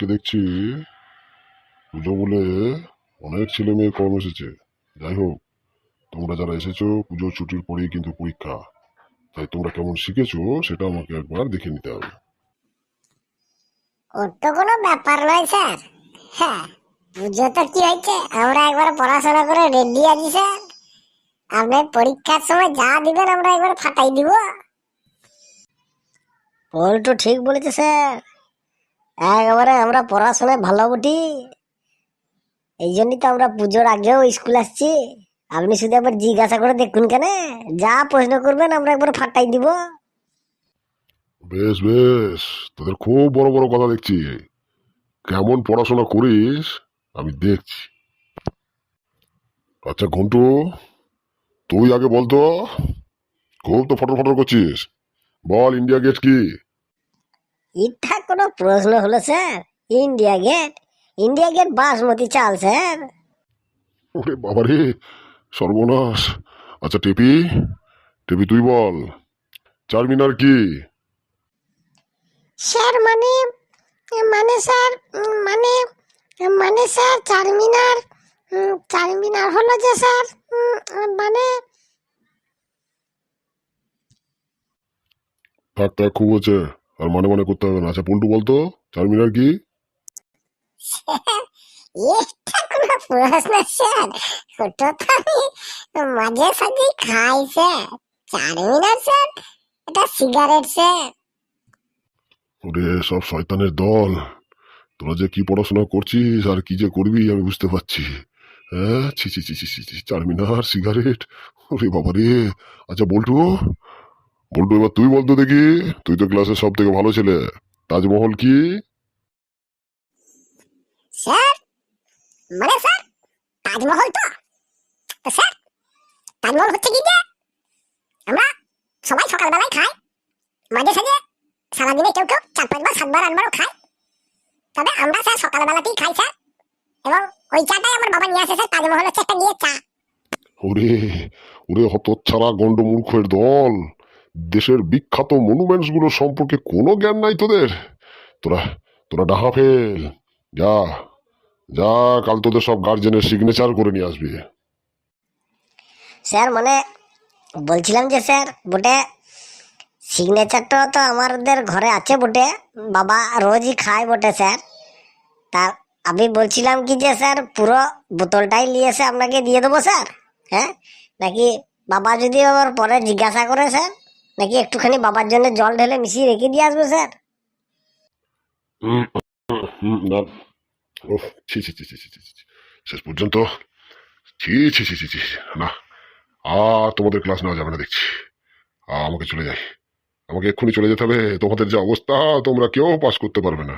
আজকে দেখছি পুজো বলে অনেক ছেলে মেয়ে কম এসেছে। যাই হোক তোমরা যারা এসেছ পুজো ছুটির পরেই কিন্তু পরীক্ষা। তাই তোমরা কেমন শিখেছো সেটা আমাকে একবার দেখে নিতে হবে। ওর তো কোনো ব্যাপার নয় স্যার। হ্যাঁ পুজো তো কি হয়েছে? আমরা একবার পড়াশোনা করে রেডি আছি স্যার। আপনি পরীক্ষার সময় যা দিবেন আমরা একবার ফাটাই দিব। পল্টু ঠিক বলেছে স্যার। একবারে আমরা পড়াশোনায় ভালো বটি। এই জন্যই তো আমরা পুজোর আগেও স্কুল আসছি। আপনি শুধু একবার জিজ্ঞাসা করে দেখুন কেন। যা প্রশ্ন করবেন আমরা একবার ফাটাই দিব। বেশ বেশ তোদের খুব বড় বড় কথা দেখছি। কেমন পড়াশোনা করিস আমি দেখছি। আচ্ছা ঘন্টু তুই আগে বলতো খুব তো ফটো ফটো করছিস। বল ইন্ডিয়া গেট কি? এটা কোনো প্রশ্ন হলো sir? India Gate? India Gate basmati চাল স্যার। ওরে বাবারে সর্বনাশ। আচ্ছা টেপি টেপি তুই বল চারমিনার কি? স্যার মানে মানে স্যার মানে মানে স্যার চারমিনার উম, চারমিনার হলো যে স্যার মানে থাক থাক খুব হচ্ছে। আর মানে মনে করতে হবে না। আচ্ছা পল্টু বলতো চারমিনার কি? কোনো প্রশ্ন স্যার ওটা তো মাঝে সাঝে খাই স্যার। চারমিনার স্যার এটা সিগারেট স্যার। ওরে সব শয়তানের দল। তোরা যে কি পড়াশোনা করছিস আর কি যে করবি আমি বুঝতে পারছি। হ্যাঁ ছি ছি ছি ছি ছি ছি চারমিনার সিগারেট। ওরে বাবা রে আচ্ছা বল্টু বল্টু এবার তুই বলতো দেখি তুই তো ক্লাসের সব থেকে ভালো ছেলে। তাজমহল কি? স্যার মানে স্যার তাজমহল তো। তো স্যার তাজমহল হচ্ছে কি যে আমরা সবাই সকালবেলায় খাই মাঝে সাঝে সারাদিনে কেউ কেউ চার পাঁচবার সাতবার আটবারও খাই তবে আমরা স্যার সকালবেলাতেই খাই স্যার। এবং ওই চাটাই আমার বাবা নিয়ে আসে স্যার। তাজমহল হচ্ছে একটা চা। ওরে ওরে হতচ্ছাড়া গন্ডমূর্খের দল। দেশের বিখ্যাত মনুমেন্টসগুলো সম্পর্কে কোনো জ্ঞান নাই তোদের। তোরা তোরা ডাহা ফেল। যা যা, কাল তোদের সব গার্জেনের সিগনেচার করে নিয়ে আসবি। স্যার মানে বলছিলাম যে স্যার, বটে সিগনেচারটা তো আমাদের ঘরে আছে বটে। বাবা রোজই খায় বটে স্যার। তা আমি বলছিলাম কি যে স্যার, পুরো বোতলটাই নিয়ে এসে আপনাকে দিয়ে দেবো স্যার হ্যাঁ? নাকি বাবা যদি আবার পরে জিজ্ঞাসা করে স্যার? নাকি একটুখানি বাবার জন্য জল ঢেলে মিশিয়ে রেখে দিয়ে আসব স্যার। শেষ পর্যন্ত ছি ছি ছি ছি ছি না আর তোমাদের ক্লাস নেওয়া যাবে না দেখছি আ, আমাকে চলে যাই আমাকে এক্ষুনি চলে যেতে হবে তোমাদের যে অবস্থা তোমরা কেউ পাস করতে পারবে না